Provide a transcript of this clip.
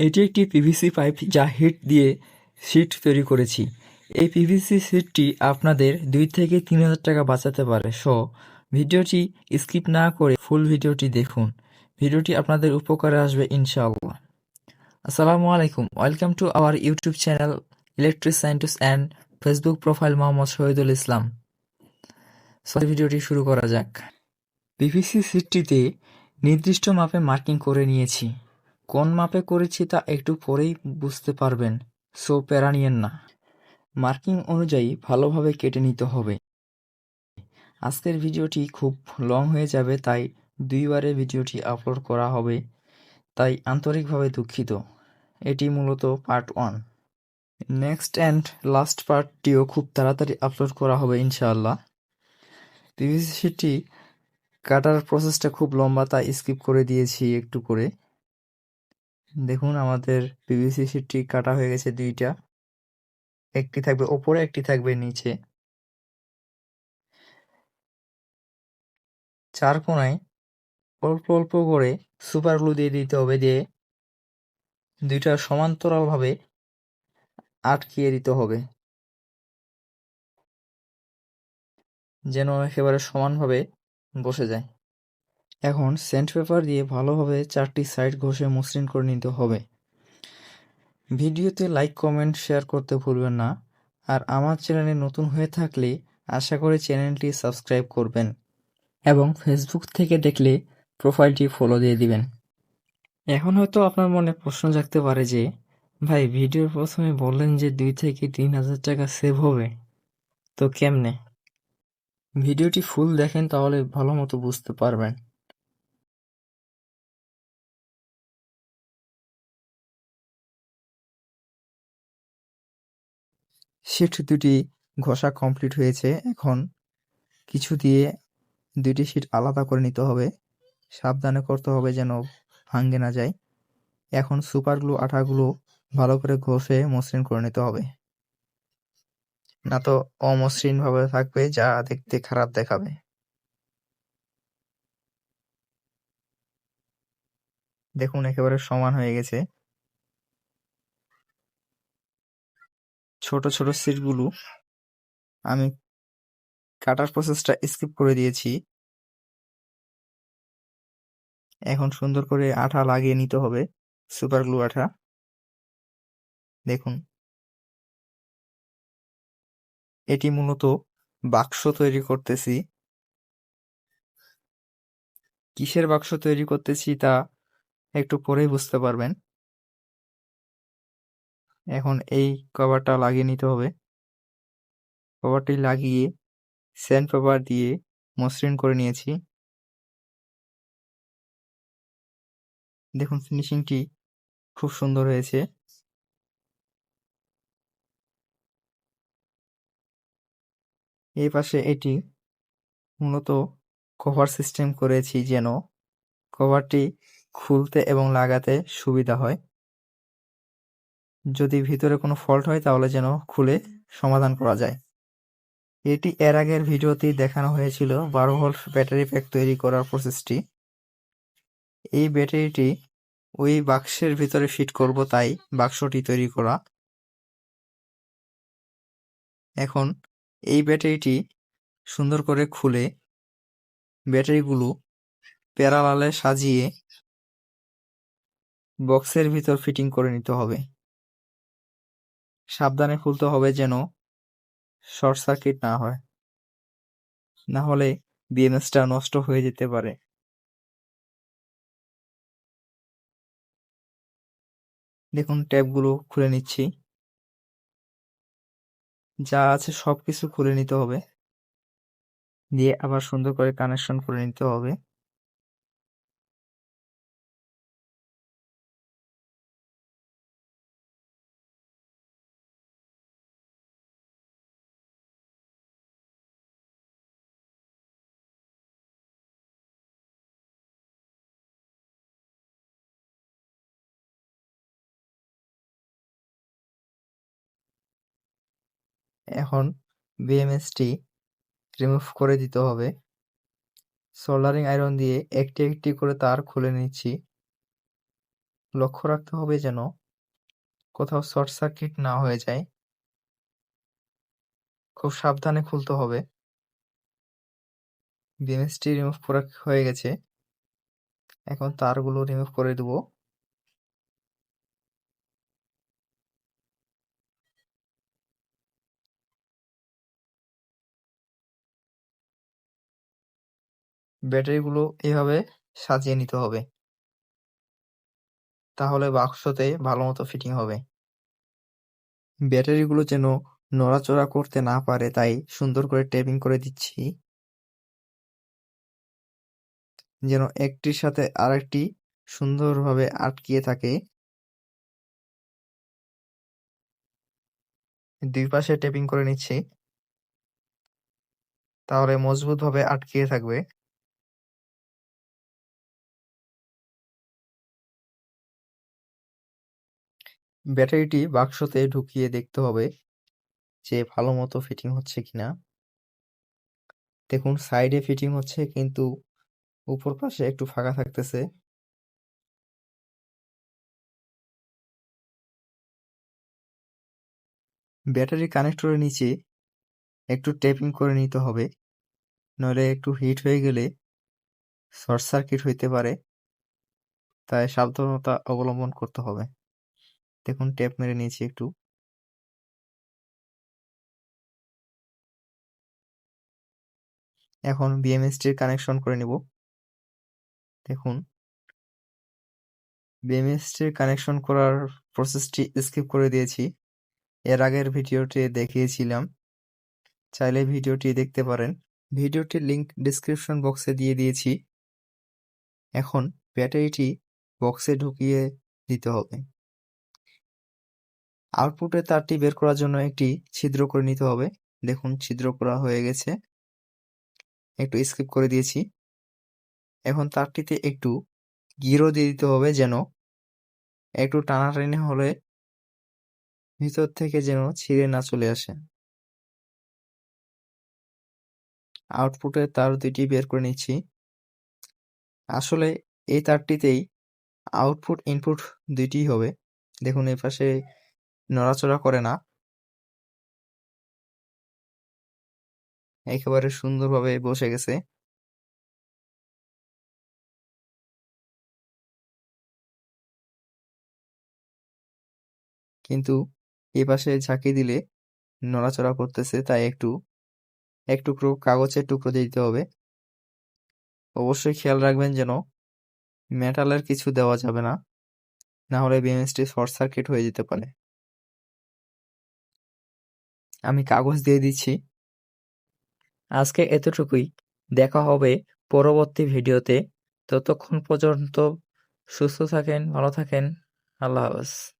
এটি একটি PVC pipe যা হিট দিয়ে সিট তৈরি করেছি। এই পিভিসি সিটটি আপনাদের দুই থেকে তিন হাজার টাকা বাঁচাতে পারে। সো ভিডিওটি স্কিপ না করে ফুল ভিডিওটি দেখুন। ভিডিওটি আপনাদের উপকারে আসবে ইনশাআল্লাহ। আসসালামু আলাইকুম। Welcome to our YouTube channel electric scientist and Facebook profile Mohammad Shahidul Islam sorry ভিডিওটি শুরু করা যাক। পিভিসি সিটটিতে নির্দিষ্ট মাপে মার্কিং করে নিয়েছি। কোন মাপে করেছি তা একটু পরেই বুঝতে পারবেন, সো প্যারা নিয়েন না। মার্কিং অনুযায়ী ভালোভাবে কেটে নিতে হবে। আজকের ভিডিওটি খুব লং হয়ে যাবে, তাই দুইবারে ভিডিওটি আপলোড করা হবে, তাই আন্তরিকভাবে দুঃখিত। এটি মূলত part one. Next and last পার্টটিও খুব তাড়াতাড়ি আপলোড করা হবে, ইনশাআল্লাহ। পিভিসিটি কাটার প্রসেসটা খুব লম্বা, তাই স্কিপ করে দিয়েছি একটু করে। দেখুন, আমাদের পিভিসি শিটটি কাটা হয়ে গেছে দুইটা। একটি থাকবে ওপরে, একটি থাকবে নিচে। চার কোনায় অল্প অল্প করে সুপার গ্লু দিয়ে দিতে হবে দিয়ে দুইটা সমান্তরালভাবে আটকিয়ে দিতে হবে। যেন একেবারে সমানভাবে বসে যায়। এখন সেন্ট পেপার দিয়ে ভালোভাবে চারটি সাইড ঘষে মসৃণ করে নিতে হবে। ভিডিওতে লাইক, কমেন্ট, শেয়ার করতে ভুলবেন না। আর আমার চ্যানেলে নতুন হয়ে থাকলে আশা করি চ্যানেলটি সাবস্ক্রাইব করবেন এবং ফেসবুক থেকে দেখলে প্রোফাইলটি ফলো দিয়ে দিবেন। এখন হয়তো আপনার মনে প্রশ্ন জাগতে পারে যে, ভাই, ভিডিওর প্রথমে বললেন যে দুই থেকে তিন হাজার টাকা সেভ হবে, তো কেমনে? ভিডিওটি ফুল দেখেন তাহলে ভালো মতো বুঝতে পারবেন। শিট দুটি ঘষা কমপ্লিট হয়েছে। এখন কিছু দিয়ে দুইটি শিট আলাদা করে নিতে হবে। সাবধানে করতে হবে যেন ভাঙ্গে না যায়। এখন সুপার গ্লু আঠাগুলো ভালো করে ঘষে মসৃণ করে নিতে হবে। না তো অমসৃণভাবে থাকবে, যা দেখতে খারাপ দেখাবে। দেখুন, একেবারে সমান হয়ে গেছে। ছোট ছোট সিটগুলো আমি কাটার প্রসেসটা স্কিপ করে দিয়েছি। এখন সুন্দর করে আঠা লাগিয়ে নিতে হবে সুপার গ্লু আঠা। দেখুন। এটি মূলত বাক্স তৈরি করতেছি। কিসের বাক্স তৈরি করতেছি তা একটু পরেই বুঝতে পারবেন। এখন এই কভারটা লাগিয়ে নিতে হবে। কভারটি লাগিয়ে স্যান্ড পেপার দিয়ে মসৃণ করে নিয়েছি। দেখুন ফিনিশিংটি খুব সুন্দর হয়েছে। এই পাশে এটি মূলত কভার সিস্টেম করেছি যেন কভারটি খুলতে এবং লাগাতে সুবিধা হয়। যদি ভিতরে কোনো ফল্ট হয়, তাহলে যেন খুলে সমাধান করা যায়। এটি এর আগের ভিডিওতেই দেখানো হয়েছিল বারো ভোল্ট ব্যাটারি প্যাক তৈরি করার প্রসেসটি এই ব্যাটারিটি ওই বাক্সের ভিতরে ফিট করব, তাই বাক্সটি তৈরি করা। এখন এই ব্যাটারিটি সুন্দর করে খুলে ব্যাটারিগুলো প্যারালালে সাজিয়ে বক্সের ভিতর ফিটিং করে নিতে হবে। সাবধানে খুলতে হবে যেন শর্ট সার্কিট না হয়। না হলে বিএমএসটা নষ্ট হয়ে যেতে পারে। দেখুন ট্যাপগুলো খুলে নিচ্ছি। যা আছে সবকিছু খুলে নিতে হবে। দিয়ে আবার সুন্দর করে কানেকশন করে নিতে হবে। এখন বিএমএসটি রিমুভ করে দিতে হবে। সোল্ডারিং আয়রন দিয়ে একটি একটি করে তার খুলে নিচ্ছি। লক্ষ্য রাখতে হবে যেন কোথাও শর্ট সার্কিট না হয়ে যায়। খুব সাবধানে খুলতে হবে। বিএমএসটি রিমুভ করা হয়ে গেছে। এখন তারগুলো রিমুভ করে দেবো। ব্যাটারিগুলো এভাবে সাজিয়ে নিতে হবে। তাহলে বাক্সতে ভালো মতো ফিটিং হবে। ব্যাটারিগুলো যেন নড়াচড়া করতে না পারে, তাই সুন্দর করে টেপিং করে দিচ্ছি। যেন একটির সাথে আরেকটি সুন্দরভাবে আটকিয়ে থাকে। দুই পাশে টেপিং করে নিচ্ছি। তাহলে মজবুতভাবে আটকিয়ে থাকবে। ব্যাটারিটি বাক্সতে ঢুকিয়ে দেখতে হবে যে ভালো মতো ফিটিং হচ্ছে কিনা। দেখুন সাইডে ফিটিং হচ্ছে কিন্তু উপর পাশে একটু ফাঁকা থাকতেছে। ব্যাটারি কানেক্টরের নিচে একটু টেপিং করে নিতে হবে, নইলে একটু হিট হয়ে গেলে শর্ট সার্কিট হইতে পারে, তাই সাবধানতা অবলম্বন করতে হবে। দেখুন টেপ মেরে নিয়েছি একটু। এখন বিএমএসটির কানেকশন করে নিব। দেখুন। বিএমএসটির কানেকশন করার প্রসেসটি স্কিপ করে দিয়েছি। এর আগের ভিডিওটি দেখিয়েছিলাম। চাইলে ভিডিওটি দেখতে পারেন। ভিডিওটির লিংক ডিসক্রিপশন বক্সে দিয়ে দিয়েছি। এখন ব্যাটারিটি বক্সে ঢুকিয়ে দিতে হবে। আউটপুটে তারটি বের করার জন্য একটি ছিদ্র করে নিতে হবে। দেখুন, ছিদ্র করা হয়ে গেছে। একটু স্কিপ করে দিয়েছি। এখন তারটিতে একটু গিরো দিয়ে দিতে হবে যেন একটু টানাটানি হলে ভিতর থেকে যেন ছিঁড়ে না চলে আসে। আউটপুটে তার দুটি বের করে নিচ্ছি। আসলে এই তারটিতেই আউটপুট ইনপুট দুইটি হবে। দেখুন এই পাশে নড়াচড়া করে না। একেবারে সুন্দরভাবে বসে গেছে। কিন্তু এ পাশে ঝাঁকি দিলে নড়াচড়া করতেছে তাই একটু, এক টুকরো কাগজের টুকরো দিতে হবে। অবশ্যই খেয়াল রাখবেন যেন মেটালের কিছু দেওয়া যাবে না। না হলে বিএমএসটি শর্ট সার্কিট হয়ে যেতে পারে। আমি কাগজ দিয়ে দিচ্ছি। আজকে এতটুকুই। দেখা হবে পরবর্তী ভিডিওতে। ততক্ষণ পর্যন্ত সুস্থ থাকেন, ভালো থাকেন। আল্লাহ হাফেজ।